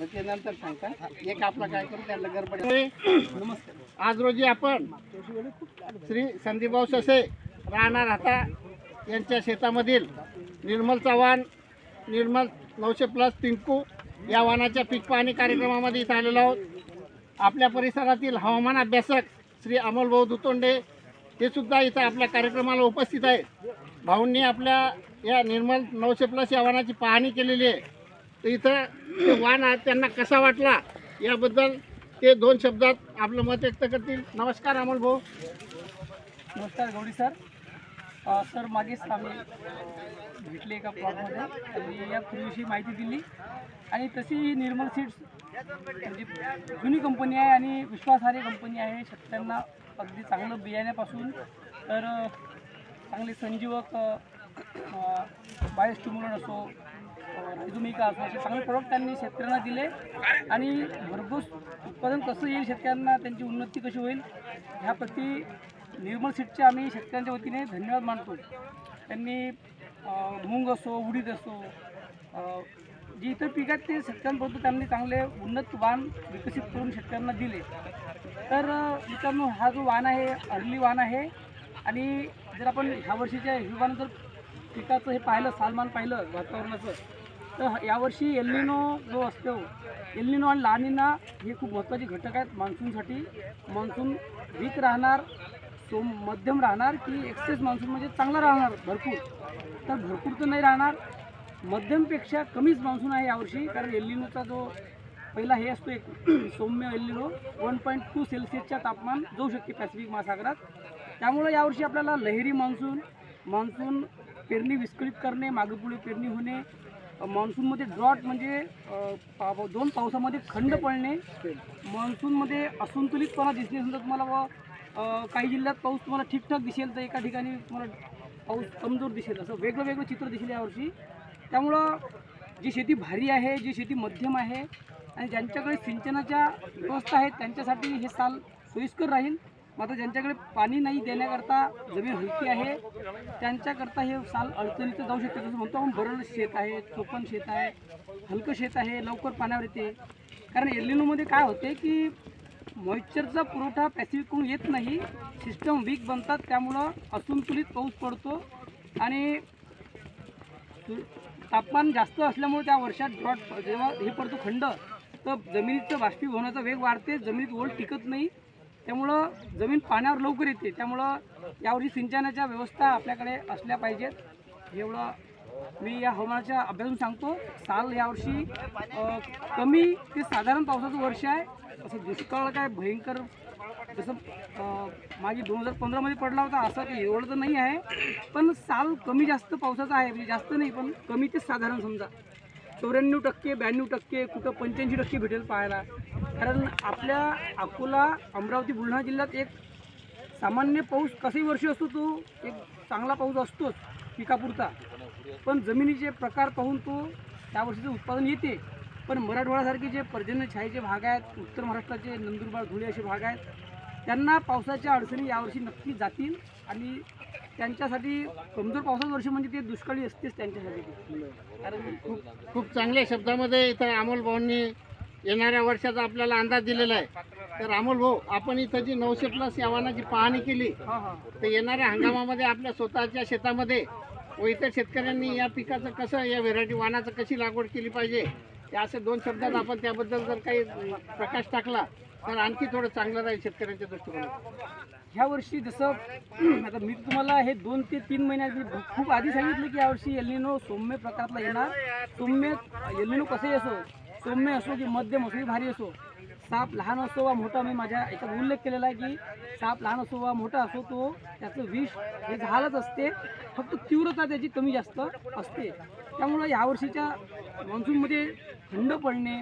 मग ते नंतर सांगता एक आपला काय करू त्यांना गडबड. नमस्कार आज रोजी आपण श्री संदीपभाऊ ससे राहणार आता यांच्या शेतामधील निर्मल चव्हाण निर्मल नऊशे प्लस पिंकू या वाहनाच्या पीक पाहणी कार्यक्रमामध्ये इथं आलेलो आहोत. आपल्या परिसरातील हवामान अभ्यासक श्री अमोलभाऊ दुतोंडे ते सुद्धा इथं आपल्या कार्यक्रमाला उपस्थित आहेत. भाऊंनी आपल्या या निर्मल नऊशे प्लस या वाहनाची पाहणी केलेली आहे. तर इथं ते वाहन आहे त्यांना कसा वाटला याबद्दल ते दोन शब्दात आपलं मत व्यक्त करतील. नमस्कार अमोल भाऊ. नमस्कार गौडी सर. सर मागेच आम्ही भेटले एका प्लॉटमध्ये त्यांनी या पूर्वीशी माहिती दिली. आणि तशी ही निर्मल सीड्स म्हणजे जुनी कंपनी आहे आणि विश्वासार्ह कंपनी आहे. शेतकऱ्यांना अगदी चांगलं बियाण्यापासून तर चांगले संजीवक बायोस्टिम्युलन असो रायझोमिका असो असे चांगले प्रोडक्ट त्यांनी शेतकऱ्यांना दिले. आणि भरघोस उत्पादन कसं येईल शेतकऱ्यांना त्यांची उन्नती कशी होईल ह्याप्रती निर्मल सीटचे आम्ही शेतकऱ्यांच्या वतीने धन्यवाद मानतो. त्यांनी अ, असो उडीद असो जी इतर पिक आहेत ते शेतकऱ्यांपर्यंत त्यांनी चांगले उन्नत वाण विकसित करून शेतकऱ्यांना दिले. तर मित्रांनो हा जो वाण आहे अर्ली वाण आहे आणि जर आपण ह्या वर्षीच्या हिशोबानं जर पिकाचं हे पाहिलं सालमान पाहिलं वातावरणाचं तर यावर्षी एल्निनो जो असतो एल्निनो आणि लानिना हे खूप महत्त्वाचे घटक आहेत मान्सूनसाठी. मान्सून वीक राहणार तो मध्यम राहणार की एक्सेस मान्सून म्हणजे चांगला राहणार भरपूर. तर भरपूर तर नाही राहणार मध्यमपेक्षा कमीच मान्सून आहे यावर्षी कारण एल्निनोचा जो पहिला हे असतो एक सौम्य El Nino one point two सेल्सिअसच्या तापमान जाऊ शकते पॅसिफिक महासागरात. त्यामुळे यावर्षी आपल्याला लहेरी मान्सून मान्सून पेरणी विस्कळीत करणे मागेपुढे पेरणी होणे मान्सूनमध्ये ड्रॉट म्हणजे दोन पावसामध्ये खंड पडणे मान्सूनमध्ये असंतुलितपणा दिसणे. तर तुम्हाला व काही जिल्ह्यात पाऊस तुम्हाला ठीकठाक दिसेल तर एका ठिकाणी तुम्हाला पाऊस कमजोर दिसेल. असं वेगळं वेगळं चित्र दिसेल यावर्षी. त्यामुळं जी शेती भारी आहे जी शेती मध्यम आहे आणि ज्यांच्याकडे सिंचनाच्या व्यवस्था आहेत त्यांच्यासाठी हे साल सोयीस्कर राहील. मात्र ज्यांच्याकडे पाणी नाही देण्याकरता जमीन हलकी आहे त्यांच्याकरता हे साल अडचणीचं जाऊ शकते. जसं म्हणतो आपण बरड शेत आहे चोपन शेत आहे हलकं शेत आहे लवकर पाण्यावर येते. कारण एलिनोमध्ये काय होते की मॉइश्चरचा पुरवठा पॅसिफिककडून येत नाही. सिस्टम वीक बनतात त्यामुळं असंतुलित पाऊस पडतो. आणि तापमान जास्त असल्यामुळे त्या वर्षात ड्रॉट जेव्हा हे पडतो खंड तर जमिनीचं बाष्पीभवनाचा वेग वाढते. जमिनीत ओल टिकत नाही. त्यामुळं जमीन पाण्यावर लवकर येते. त्यामुळं यावर्षी सिंचनाच्या व्यवस्था आपल्याकडे असल्या पाहिजेत. एवढं मी या हवामानाच्या अभ्यासून सांगतो. साल यावर्षी कमी ते साधारण पावसाचं वर्ष आहे. असं दुष्काळ काय भयंकर जसं मागे दोन हजार पंधरामध्ये पडला होता असं काही एवढं तर नाही आहे. पण साल कमी जास्त पावसाचा आहे म्हणजे जास्त नाही पण कमी ते साधारण समजा. चौऱ्याण्णव टक्के ब्याण्णव टक्के कुठं पंच्याऐंशी टक्के भेटेल पाहायला. कारण आपल्या अकोला अमरावती बुलढाणा जिल्ह्यात एक सामान्य पाऊस कसंही वर्षी असतो तो एक चांगला पाऊस असतोच पिकापुरता. पण जमिनीचे प्रकार पाहून तो त्या वर्षीचं उत्पादन येते. पण मराठवाड्यासारखे जे पर्जन्य छायेचे भाग आहेत उत्तर महाराष्ट्राचे नंदुरबार धुळे असे भाग आहेत त्यांना पावसाच्या अडचणी यावर्षी नक्की जातील आणि त्यांच्यासाठी कमजोर पावसाचं वर्ष म्हणजे ते दुष्काळी असतेच त्यांच्यासाठी. कारण खूप खूप चांगल्या शब्दामध्ये इथं अमोल भाऊंनी येणाऱ्या वर्षाचा आपल्याला अंदाज दिलेला आहे. तर अमोल भाऊ आपण इथं जी नऊशे प्लस या वाहनाची पाहणी केली तर येणाऱ्या हंगामामध्ये आपल्या स्वतःच्या शेतामध्ये व इतर शेतकऱ्यांनी या पिकाचं कसं या व्हेरायटी वाहनाचं कशी लागवड केली पाहिजे हे असे दोन शब्दात आपण त्याबद्दल जर काही प्रकाश टाकला तर आणखी थोडं चांगलं राहील शेतकऱ्यांच्या दृष्टिकोनातून. ह्या वर्षी जसं आता मी तुम्हाला हे दोन ते तीन महिन्यात खूप आधी सांगितलं की यावर्षी एलिनो सौम्य प्रकारातला येणार. सौम्य एलिनो कसंही असो सौम्य असो की मध्यम असो की भारी असो साप लहान असो वा मोठा मी माझ्या याच्यात उल्लेख केलेला आहे की साप लहान असो वा मोठा असो तो त्याचं विष हे झालंच असते. फक्त तीव्रता त्याची कमी जास्त असते. त्यामुळं यावर्षीच्या मान्सूनमध्ये थंड पडणे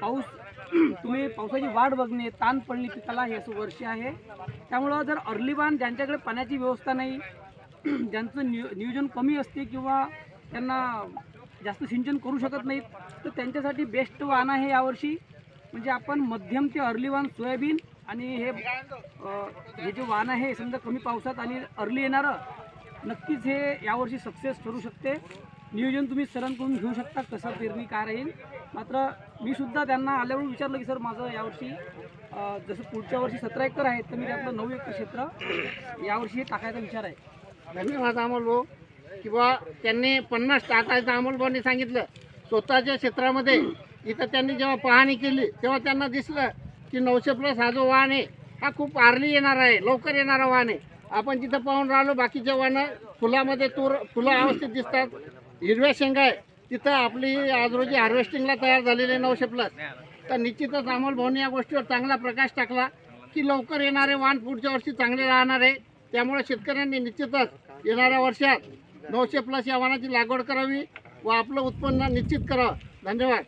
पाऊस तुम्ही पावसाची वाट बघणे ताण पडणे पिकाला हे असं वर्ष आहे. त्यामुळं जर अर्लीबान ज्यांच्याकडे पाण्याची व्यवस्था नाही ज्यांचं नियो नियोजन कमी असते किंवा त्यांना जास्त सिंचन करू शकत नाहीत. तर त्यांच्यासाठी बेस्ट वाण आहे यावर्षी. म्हणजे आपण मध्यम ते अर्ली वाण सोयाबीन आणि हे हे जे वाण आहे समजा कमी पावसात आणि अर्ली येणारं नक्कीच हे यावर्षी सक्सेस ठरू शकते. नियोजन तुम्ही सरांकडून घेऊ शकता कसं पेरणी काय राहील. मात्र मी सुद्धा त्यांना आल्यावर विचारलं की सर माझं यावर्षी जसं पुढच्या वर्षी सतरा एकर आहे तर मी त्यातलं नऊ एकर क्षेत्र यावर्षी टाकायचा विचार आहे. धन्यवाद आम्हाला किंवा त्यांनी पन्नास टाकायचं अंमलबजावणी सांगितलं स्वतःच्या क्षेत्रामध्ये. इथं त्यांनी जेव्हा पाहणी केली तेव्हा त्यांना दिसलं की नऊशे प्लस हा जो वाहन आहे हा खूप आर्ली येणार आहे लवकर येणारा वाहन आहे. आपण तिथं पाहून राहिलो बाकीचे वाहनं फुलामध्ये तूर फुलं अवस्थित दिसतात. हिरव्या शेंगा आहे. तिथं आपली आज रोजी हार्वेस्टिंगला तयार झालेले नऊशे प्लस. तर निश्चितच अमोल या गोष्टीवर चांगला प्रकाश टाकला की लवकर येणारे वाहन पुढच्या वर्षी चांगले राहणार आहे. त्यामुळे शेतकऱ्यांनी निश्चितच येणाऱ्या वर्षात नऊशे प्लस या वाहनाची लागवड करावी व आपलं उत्पन्न निश्चित करावं. धन्यवाद.